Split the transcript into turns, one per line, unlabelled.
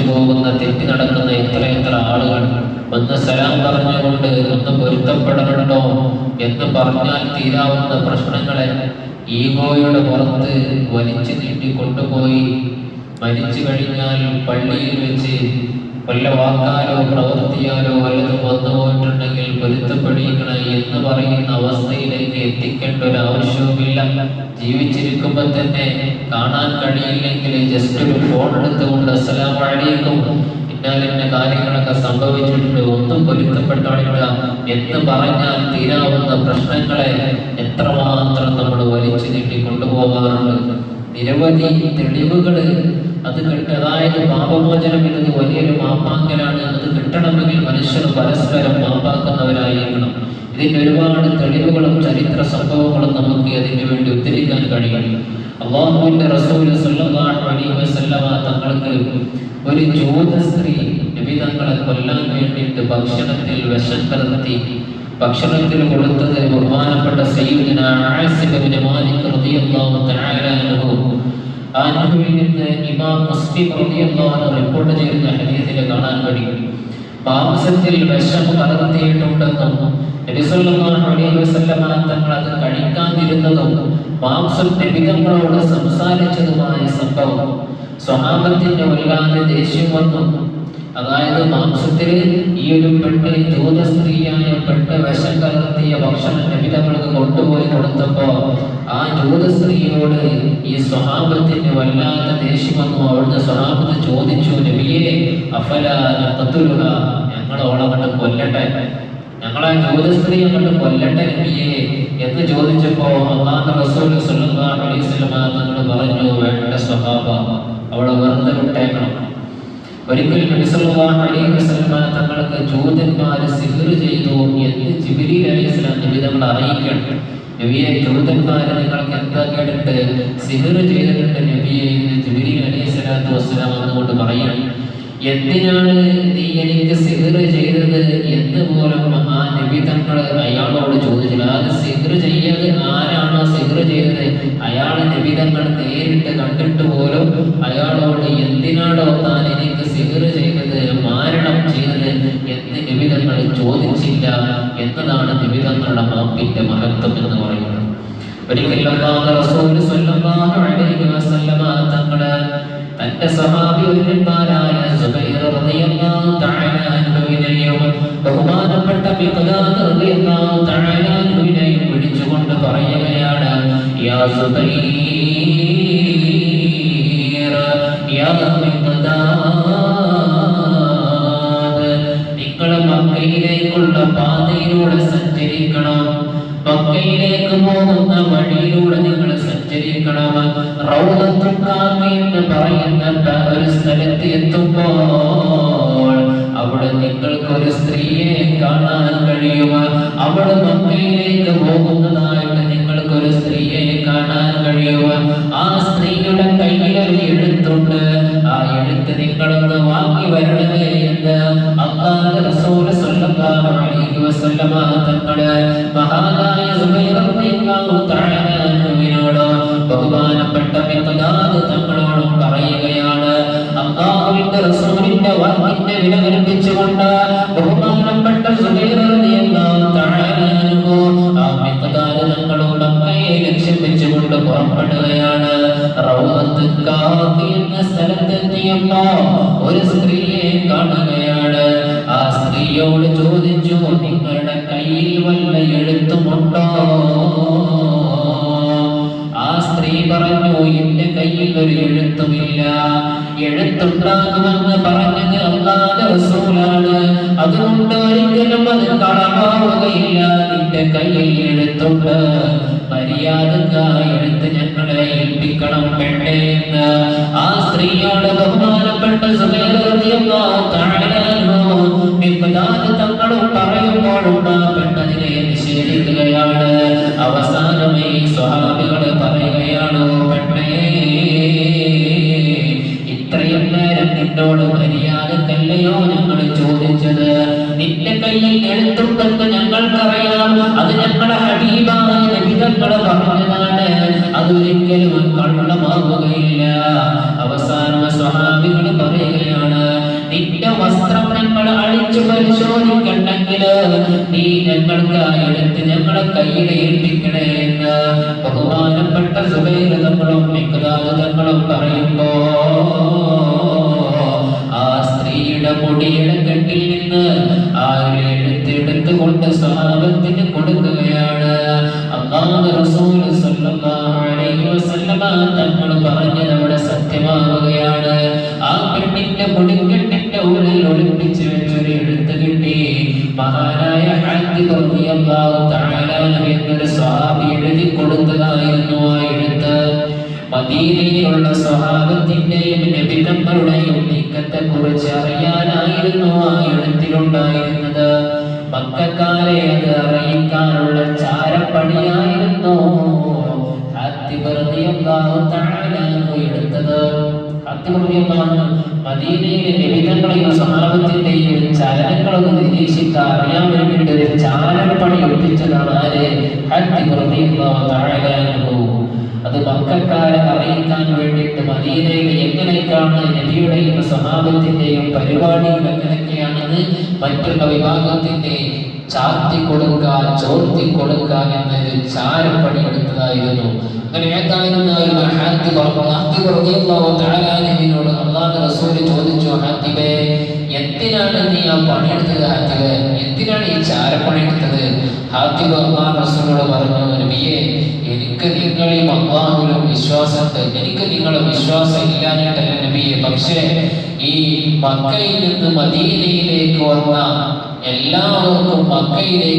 മരിച്ചു പോകുന്ന തെറ്റി നടക്കുന്ന എത്ര എത്ര ആളുകൾ ഒന്ന് സലാം പറഞ്ഞുകൊണ്ട് ഒന്ന് പൊരുത്തപ്പെടണുണ്ടോ എന്ന് പറഞ്ഞാൽ തീരാവുന്ന പ്രശ്നങ്ങളെ ഈഗോയുടെ പുറത്ത് വലിച്ചു നീട്ടി കൊണ്ടുപോയി. മരിച്ചു കഴിഞ്ഞാൽ പള്ളിയിൽ വെച്ച് വല്ല വാക്കാലോ പ്രവൃത്തിയാലോ വല്ലതും വന്നു പോയിട്ടുണ്ടെങ്കിൽ എന്ന് പറയുന്ന അവസ്ഥയിലേക്ക് എത്തിക്കേണ്ട ഒരു ആവശ്യവുമില്ല. ജീവിച്ചിരിക്കുമ്പോൾ തന്നെ കാണാൻ കഴിയില്ലെങ്കിൽ ജസ്റ്റ് ഒരു ഫോൺ എടുത്തുകൊണ്ട് അസ്സലാം വഴിയേക്കും ഇന്നാലിന്റെ കാര്യങ്ങളൊക്കെ സംഭവിച്ചിട്ടുണ്ട് ഒന്നും പൊരുത്തപ്പെട്ടോളില്ല എന്ന് പറഞ്ഞാൽ തീരാവുന്ന പ്രശ്നങ്ങളെ എത്രമാത്രം നമ്മൾ വലിച്ചു നീട്ടി കൊണ്ടുപോകാറുണ്ട്. നിരവധി തെളിവുകൾ അത് കിട്ട അതായത് പാപമോചനം എന്നത് വലിയൊരു മാപ്പാങ്കലാണ്. അത് കിട്ടണമെങ്കിൽ മനുഷ്യർ പരസ്പരം മാപ്പാക്കുന്നവരായിരിക്കണം ഇതിന്റെ ഒരുപാട് തെളിവുകളും ചരിത്ര സംഭവങ്ങളും നമുക്ക് അതിനു വേണ്ടി ഉദ്ധരിക്കാൻ കഴിയും. അള്ളാഹുവിന്റെ റസൂൽ സല്ലല്ലാഹു അലൈഹി തങ്ങൾക്ക് ഒരു ജൂത സ്ത്രീ നബി തങ്ങളെ കൊല്ലാൻ വേണ്ടിയിട്ട് ഭക്ഷണത്തിൽ വിഷം ഭക്ഷണത്തിൽ കൊടുത്തത് ബഹുമാനപ്പെട്ട സയ്യിദുന ആസിഫ് ഇബ്നു മാലിക് റളിയല്ലാഹു തആല റളിയല്ലാഹു റിപ്പോർട്ട് ചെയ്യുന്ന ഹദീസിൽ കാണാൻ കഴിയും. മാംസത്തിൽ വിഷം കലർത്തിയിട്ടുണ്ടെന്നും തങ്ങൾ അത് കഴിക്കാതിരുന്നതും മാംസം നബി തങ്ങളോട് സംസാരിച്ചതുമായ സംഭവം സ്വഹാബത്തിന്റെ വല്ലാതെ ദേഷ്യം വന്നു. അതായത് മാംസത്തിൽ ഈ ഒരു പെണ്ണ് ജൂത സ്ത്രീയായ പെണ്ണ് വിഷം കലർത്തിയ ഭക്ഷണം നബിതങ്ങൾക്ക് കൊണ്ടുപോയി കൊടുത്തപ്പോ ആ ജൂത സ്ത്രീയോട് ഈ സ്വഹാബത്തിന് വല്ലാത്ത ദേഷ്യം വന്നു. അവിടുന്ന് സ്വഹാബത്ത് ചോദിച്ചു നബിയെ അഫല നഖത്തുലുഹ ഞങ്ങൾ ഓളെ കണ്ട് കൊല്ലട്ടെ. ഞങ്ങളെ ജൂത സ്ത്രീ അങ്ങോട്ട് കൊല്ലട്ടെ നബിയെ. എന്ന് ചോദിച്ചപ്പോ അള്ളാഹ് റസൂൽ പറഞ്ഞു വേണ്ട സ്വഹാബ അവളെ വെറുതെ വിട്ടേക്കണം. ഒരിക്കൽ അലൈഹിസ്ലാം തങ്ങൾക്ക് ജൂതന്മാർ സിഹർ ചെയ്തു എന്ന് ജിബ്രീൽ അലൈഹിസ്ലാം നബി അറിയിക്കണം നബിയെ ജൂതന്മാർ നിങ്ങൾക്ക് എന്താ കേട്ടിട്ട് സിഹർ ചെയ്തിട്ടുണ്ട് നബിയെ എന്ന് ജിബ്രീൽ അലൈഹിസ്ലാത്തു വസ്സലാം എന്നുകൊണ്ട് പറയണം. എന്തിനാണ് നീ എനിക്ക് സിഹർ ചെയ്തത് എന്ന് പോലും ആ നബി തങ്ങൾ അയാളോട് അത് ചെയ്യത് ആരാണോ സിഹർ ചെയ്തത്? അയാൾ നിബിധങ്ങൾ നേരിട്ട് കണ്ടിട്ട് പോലും അയാളോട് എന്തിനാണോ താൻ എനിക്ക് സിഹർ ചെയ്തത്? മാരണം ചെയ്തത് എന്ന് നിബിധങ്ങൾ ചോദിച്ചില്ല എന്നതാണ് നിബിധങ്ങളുടെ മാപ്പിന്റെ മഹത്വം എന്ന് പറയുന്നത്. ഒരിക്കലും തന്റെ അൻഹുവിനെയും ബഹുമാനപ്പെട്ട സുബൈർ യാ മിഖ്ദാദ് നിങ്ങൾ മക്കയിലേക്കുള്ള പാതയിലൂടെ സഞ്ചരിക്കണം. മക്കയിലേക്ക് പോകുന്ന വഴിയിലൂടെ നിങ്ങൾ സഞ്ചരിക്കണം. റൗദത്തുൽ കാമി എന്ന് പറയുന്ന ഒരു സ്ഥലത്ത് എത്തുമ്പോൾ അവിടെ നിങ്ങൾക്ക് ഒരു സ്ത്രീയെ കാണാൻ കഴിയുക അവിടെ മക്കയിലേക്ക് കഴിയും ആ സ്ത്രീയുടെ കയ്യിൽ ഒരു എഴുത്തുണ്ട് ആ എഴുത്ത് നിങ്ങളൊന്ന് വാങ്ങി വരണമേ എന്ന് അള്ളാഹു സ്വല്ലല്ലാഹു അലൈഹി വസല്ലമ തങ്ങളുടെ മഹാനായ സുബൈർ റളിയല്ലാഹു തആല അൻഹുവിനോട് ബഹുമാനപ്പെട്ട മിഖ്ദാദ് തങ്ങളോടും പറയുകയാണ് അള്ളാഹുവിന്റെ റസൂലിന്റെ വാക്കിന്റെ വില കൽപ്പിച്ചുകൊണ്ട് ബഹുമാനപ്പെട്ട സുബൈർ കാഫി എന്ന സ്ഥലത്തെത്തിയപ്പോ ഒരു സ്ത്രീയെ കാണുകയാണ്. ആ സ്ത്രീയോട് ചോദിച്ചു നിങ്ങളുടെ കയ്യിൽ വല്ല എഴുത്തുമുണ്ടോ ആ സ്ത്രീ പറഞ്ഞു എന്റെ കയ്യിൽ ഒരു എഴുത്തുമില്ല. എഴുത്തുണ്ടാകുമെന്ന് പറഞ്ഞത് അല്ലാതെ റസൂലാണ്. അതുകൊണ്ട് ഒരിക്കലും അത് കളവാവുകയില്ല നിന്റെ കയ്യിൽ എഴുത്തുണ്ട്. മര്യാദക്ക എടുത്ത് ഞങ്ങളെ ഏൽപ്പിക്കണം പെണ്ണേ എന്ന്. ആ സ്ത്രീയോട് ബഹുമാനപ്പെട്ട തങ്ങളും പറയുമ്പോൾ പെണ്ണതിനെ നിഷേധിക്കുകയാണ്. അവസാനമായി സ്വഹാബികൾ പറയുകയാണ് പെണ്ണേ ഇത്രയും നേരം നിന്നോട് മര്യാദക്കല്ലയോ അതൊരിക്കലും കള്ളമാവുകയില്ല. അവസാനം സ്വഹാബികൾ പറയുകയാണ് നിന്റെ വസ്ത്രം ഞങ്ങൾ അഴിച്ചു പരിശോധിക്കണ്ടെങ്കിൽ നീ ഞങ്ങൾക്ക് എടുത്ത് ഞങ്ങളെ കയ്യിൽ ഏൽപ്പിക്കണേ എന്ന് ബഹുമാനപ്പെട്ട സുബൈർ തങ്ങളും മിക്കതാവ് തങ്ങളും പറയുമ്പോ ആ സ്ത്രീയുടെ മുടിയുടെ കെട്ടിൽ നിന്ന് ആ ഒരു എഴുത്തെടുത്തുകൊണ്ട് സ്വഭാവത്തിന് കൊടുക്കുകയാണ്. അമ്മാവ് റസൂൽ തങ്ങൾ പറഞ്ഞത് അവിടെ സത്യമാവുകയാണ്. ആ പെണ്ണിന്റെ മുടിക്കെട്ടിന്റെ ഉള്ളിൽ ഒളിപ്പിച്ച് വെച്ചൊരു എഴുത്ത് കിട്ടി. മഹാനായ എന്നൊരു സ്വഹാബി എഴുതി കൊടുത്തതായിരുന്നു ആ എഴുത്ത്. മദീനയിലുള്ള സ്വഹാബത്തിന്റെയും നബിതങ്ങളുടെയും നീക്കത്തെ കുറിച്ച് അറിയാനായിരുന്നു ആ എഴുത്തിലുണ്ടായിരുന്നത്. മക്കാരെ അത് അറിയിക്കാനുള്ള ചാരപ്പണിയായിരുന്നു എടുത്തത്. മദീനയിലെ നബിതങ്ങളെയും സ്വഹാബത്തിന്റെയും ചലനങ്ങളൊക്കെ നിരീക്ഷിക്കാൻ അറിയാൻ വേണ്ടിയിട്ട് ഒരു ചാരപ്പണി ഒപ്പിച്ചതാണ് അത് മക്കാരെ അറിയിക്കാൻ വേണ്ടിയിട്ട് മദീനയിൽ എങ്ങനെയൊക്കെയാണ് നബിയുടെയും സഹാബത്തിന്റെയും പരിപാടിയും എങ്ങനെയൊക്കെയാണെന്ന് മറ്റുള്ള വിഭാഗത്തിന്റെ ചാർത്തി കൊടുക്കുക ചോർത്തി കൊടുക്കുക എന്നൊരു ചാരപ്പണി എടുത്തതായിരുന്നു അങ്ങനെ ഏതായിരുന്നാലും ഹാത്തി പറഞ്ഞോട് അള്ളാഹ് റസൂൽ ചോദിച്ചു ഹാത്തിബേ എന്തിനാണ് നീ ആ പണിയെടുത്തത് ഹാത്തിബ് എന്തിനാണ് ഈ ചാരപ്പണിയെടുത്തത്? ഹാത്തിബ് അള്ളാഹ് റസൂലോട് പറഞ്ഞു നബിയെ എനിക്ക് നിങ്ങളിൽ അള്ളാഹുലും വിശ്വാസമുണ്ട്. എനിക്ക് നിങ്ങളെ വിശ്വാസം ഇല്ലാഞ്ഞിട്ടല്ല നബിയെ. പക്ഷേ ഈ മക്കയിൽ നിന്ന് മദീനയിലേക്ക് വന്ന എല്ലാവർക്കും മക്കയിലേക്ക്